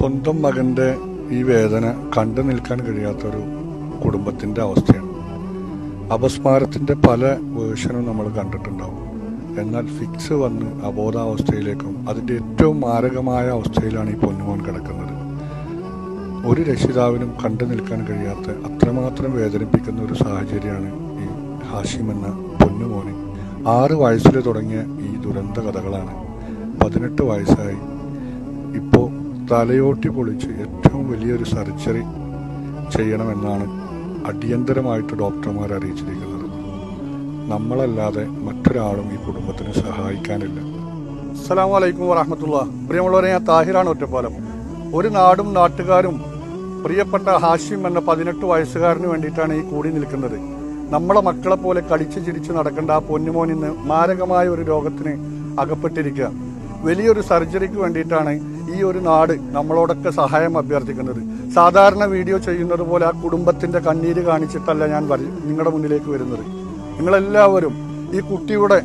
സ്വന്തം മകന്റെ ഈ വേദന കണ്ടു നിൽക്കാൻ കഴിയാത്തൊരു കുടുംബത്തിന്റെ അവസ്ഥയാണ്. അപസ്മാരത്തിന്റെ പല വേർഷനും നമ്മൾ കണ്ടിട്ടുണ്ടാവും. എന്നാൽ ഫിക്സ് വന്ന് അബോധാവസ്ഥയിലേക്കും അതിന്റെ ഏറ്റവും മാരകമായ അവസ്ഥയിലാണ് ഈ പൊന്നുമോൻ കിടക്കുന്നത്. ഒരു രക്ഷിതാവിനും കണ്ടു നിൽക്കാൻ കഴിയാത്ത അത്രമാത്രം വേദനിപ്പിക്കുന്ന ഒരു സാഹചര്യമാണ് ഈ ഹാഷിം എന്ന പൊന്നുമോന്. ആറ് വയസ്സിൽ തുടങ്ങിയ ഈ ദുരന്ത കഥകളാണ് പതിനെട്ട് വയസ്സായി തലയോട്ടി പൊളിച്ച് ഏറ്റവും വലിയൊരു സർജറി ചെയ്യണമെന്നാണ് അടിയന്തരമായിട്ട് ഡോക്ടർമാർ അറിയിച്ചിരിക്കുന്നത്. നമ്മളല്ലാതെ മറ്റൊരാളും ഈ കുടുംബത്തിന് സഹായിക്കാനില്ല. അസ്സലാമു വലൈക്കും വറഹമത്തുള്ള. പ്രിയമുള്ളവരെ ഞാൻ താഹിറാണ് ഒറ്റപ്പാലം. ഒരു നാടും നാട്ടുകാരും പ്രിയപ്പെട്ട ഹാഷിം എന്ന പതിനെട്ട് വയസ്സുകാരന് വേണ്ടിയിട്ടാണ് ഈ കൂടി നിൽക്കുന്നത്. നമ്മളെ മക്കളെ പോലെ കളിച്ച് ചിരിച്ച് നടക്കേണ്ട ആ പൊന്നുമോൻ ഇന്ന് മാരകമായ ഒരു രോഗത്തിന് അകപ്പെട്ടിരിക്കുക വലിയൊരു സർജറിക്ക് വേണ്ടിയിട്ടാണ് ഈ ഒരു നാട് നമ്മളോടൊക്കെ സഹായം അഭ്യർത്ഥിക്കുന്നത്. സാധാരണ വീഡിയോ ചെയ്യുന്നത് പോലെ ആ കുടുംബത്തിന്റെ കണ്ണീര് കാണിച്ചിട്ടല്ല ഞാൻ നിങ്ങളുടെ മുന്നിലേക്ക് വരുന്നത്. നിങ്ങളെല്ലാവരും ഈ കുട്ടിയുടെ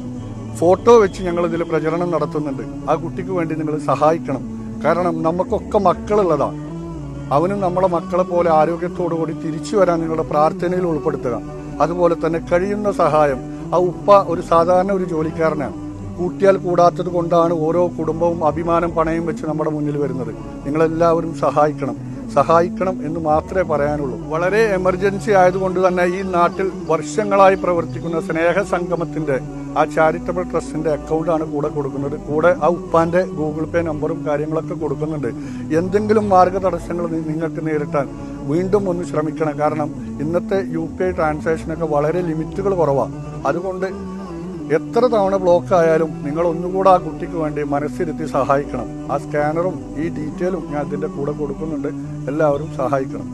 ഫോട്ടോ വെച്ച് ഞങ്ങൾ ഇതിൽ പ്രചരണം നടത്തുന്നുണ്ട്. ആ കുട്ടിക്ക് വേണ്ടി നിങ്ങൾ സഹായിക്കണം. കാരണം നമുക്കൊക്കെ മക്കളുള്ളതാണ് അവനും നമ്മളെ മക്കളെ പോലെ ആരോഗ്യത്തോടു കൂടി തിരിച്ചു വരാൻ നിങ്ങളുടെ പ്രാർത്ഥനയിൽ ഉൾപ്പെടുത്തുക. അതുപോലെ തന്നെ കഴിയുന്ന സഹായം ആ ഉപ്പ ഒരു സാധാരണ ഒരു ജോലിക്കാരനാണ്. കൂട്ടിയാൽ കൂടാത്തത് കൊണ്ടാണ് ഓരോ കുടുംബവും അഭിമാനം പണയം വെച്ച് നമ്മുടെ മുന്നിൽ വരുന്നത്. നിങ്ങളെല്ലാവരും സഹായിക്കണം. സഹായിക്കണം എന്ന് മാത്രമേ പറയാനുള്ളൂ. വളരെ എമർജൻസി ആയതുകൊണ്ട് തന്നെ ഈ നാട്ടിൽ വർഷങ്ങളായി പ്രവർത്തിക്കുന്ന സ്നേഹ സംഗമത്തിന്റെ ആ ചാരിറ്റബിൾ ട്രസ്റ്റിന്റെ അക്കൗണ്ടാണ് കൂടെ കൊടുക്കുന്നത്. കൂടെ ആ ഉപ്പാന്റെ ഗൂഗിൾ പേ നമ്പറും കാര്യങ്ങളൊക്കെ കൊടുക്കുന്നുണ്ട്. എന്തെങ്കിലും മാർഗ തടസ്സങ്ങൾ നിങ്ങൾക്ക് നേരിട്ടാൽ വീണ്ടും ഒന്ന് ശ്രമിക്കണം. കാരണം ഇന്നത്തെ യു പി ഐ ട്രാൻസാക്ഷനൊക്കെ വളരെ ലിമിറ്റുകൾ കുറവാണ് അതുകൊണ്ട് എത്ര തവണ ബ്ലോക്ക് ആയാലും നിങ്ങൾ ഒന്നുകൂടെ ആ കുട്ടിക്ക് വേണ്ടി മനസ്സിരുത്തി സഹായിക്കണം. ആ സ്കാനറും ഈ ഡീറ്റെയിലും ഞാൻ ഇതിന്റെ കൂടെ കൊടുക്കുന്നുണ്ട്. എല്ലാവരും സഹായിക്കണം.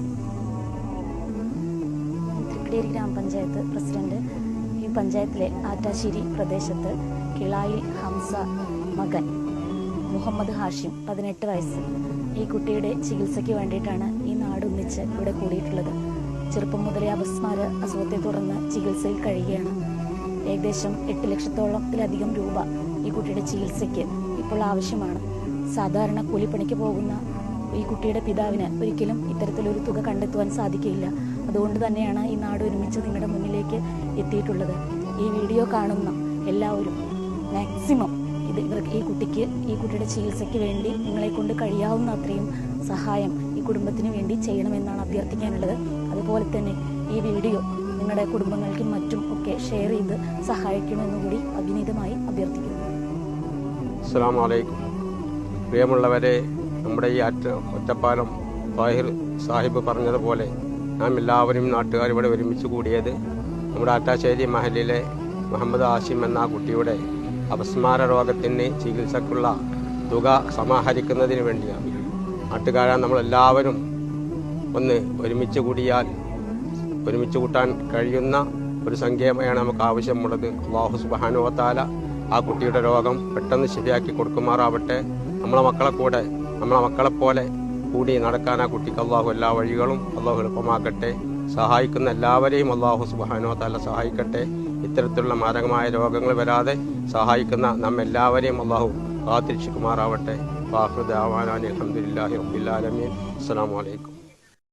ഗ്രാമപഞ്ചായത്ത് പ്രസിഡന്റ് ഈ പഞ്ചായത്തിലെ ആറ്റാശ്ശേരി പ്രദേശത്ത് കിളായി ഹംസ മകൻ മുഹമ്മദ് ഹാഷിം പതിനെട്ട് വയസ്സ്. ഈ കുട്ടിയുടെ ചികിത്സയ്ക്ക് വേണ്ടിയിട്ടാണ് ഈ നാട് ഒന്നിച്ച് ഇവിടെ കൂടിയിട്ടുള്ളത്. ചെറുപ്പം മുതലേ അപസ്മാര അസുഖത്തെ തുടർന്ന് ചികിത്സയിൽ കഴിയുകയാണ്. ഏകദേശം എട്ട് ലക്ഷത്തോളത്തിലധികം രൂപ ഈ കുട്ടിയുടെ ചികിത്സയ്ക്ക് ഇപ്പോൾ ആവശ്യമാണ്. സാധാരണ കൂലിപ്പണിക്ക് പോകുന്ന ഈ കുട്ടിയുടെ പിതാവിന് ഒരിക്കലും ഇത്തരത്തിലൊരു തുക കണ്ടെത്തുവാൻ സാധിക്കില്ല. അതുകൊണ്ട് തന്നെയാണ് ഈ നാട് ഒരുമിച്ച് നിങ്ങളുടെ മുന്നിലേക്ക് എത്തിയിട്ടുള്ളത്. ഈ വീഡിയോ കാണുന്ന എല്ലാവരും മാക്സിമം ഇത് ഈ കുട്ടിക്ക് ഈ കുട്ടിയുടെ ചികിത്സയ്ക്ക് വേണ്ടി നിങ്ങളെ കൊണ്ട് കഴിയാവുന്ന അത്രയും സഹായം ഈ കുടുംബത്തിന് വേണ്ടി ചെയ്യണമെന്നാണ് അഭ്യർത്ഥിക്കാനുള്ളത്. അതുപോലെ തന്നെ ഈ വീഡിയോ നിങ്ങളുടെ കുടുംബങ്ങൾക്കും മറ്റും ഒക്കെ ഷെയർ ചെയ്ത് സഹായിക്കണമെന്ന് കൂടി അഭിനീതമായി അഭ്യർത്ഥിക്കുന്നു. പ്രിയമുള്ളവരെ നമ്മുടെ ഈ അറ്റ ഒറ്റപ്പാലം താഹിർ സാഹിബ് പറഞ്ഞതുപോലെ നാം എല്ലാവരും നാട്ടുകാർ ഇവിടെ ഒരുമിച്ച് കൂടിയത് നമ്മുടെ ആറ്റാശ്ശേരി മഹലിലെ മുഹമ്മദ് ആസിം എന്ന കുട്ടിയുടെ അപസ്മാര രോഗത്തിന് ചികിത്സക്കുള്ള തുക സമാഹരിക്കുന്നതിന് വേണ്ടിയാണ്. നാട്ടുകാരാൻ നമ്മളെല്ലാവരും ഒന്ന് ഒരുമിച്ച് കൂടിയാൽ ഒരുമിച്ച് കൂട്ടാൻ കഴിയുന്ന ഒരു സംഖ്യയാണ് നമുക്ക് ആവശ്യമുള്ളത്. അള്ളാഹു സുബാനുവത്താല ആ കുട്ടിയുടെ രോഗം പെട്ടെന്ന് ശരിയാക്കി കൊടുക്കുമാറാവട്ടെ. നമ്മളെ മക്കളെ കൂടെ നമ്മളെ മക്കളെ പോലെ കൂടി നടക്കാൻ ആ കുട്ടിക്ക് അള്ളാഹു എല്ലാ വഴികളും അള്ളാഹു എളുപ്പമാക്കട്ടെ. സഹായിക്കുന്ന എല്ലാവരെയും അള്ളാഹു സുബാനുവത്താല സഹായിക്കട്ടെ. ഇത്തരത്തിലുള്ള മാരകമായ രോഗങ്ങൾ വരാതെ സഹായിക്കുന്ന നമ്മെല്ലാവരെയും അള്ളാഹു കാത്തിരിച്ചുമാറാവട്ടെ അലഹമുല്ലാ ആവാനാൻ അസ്സാം വലൈക്കും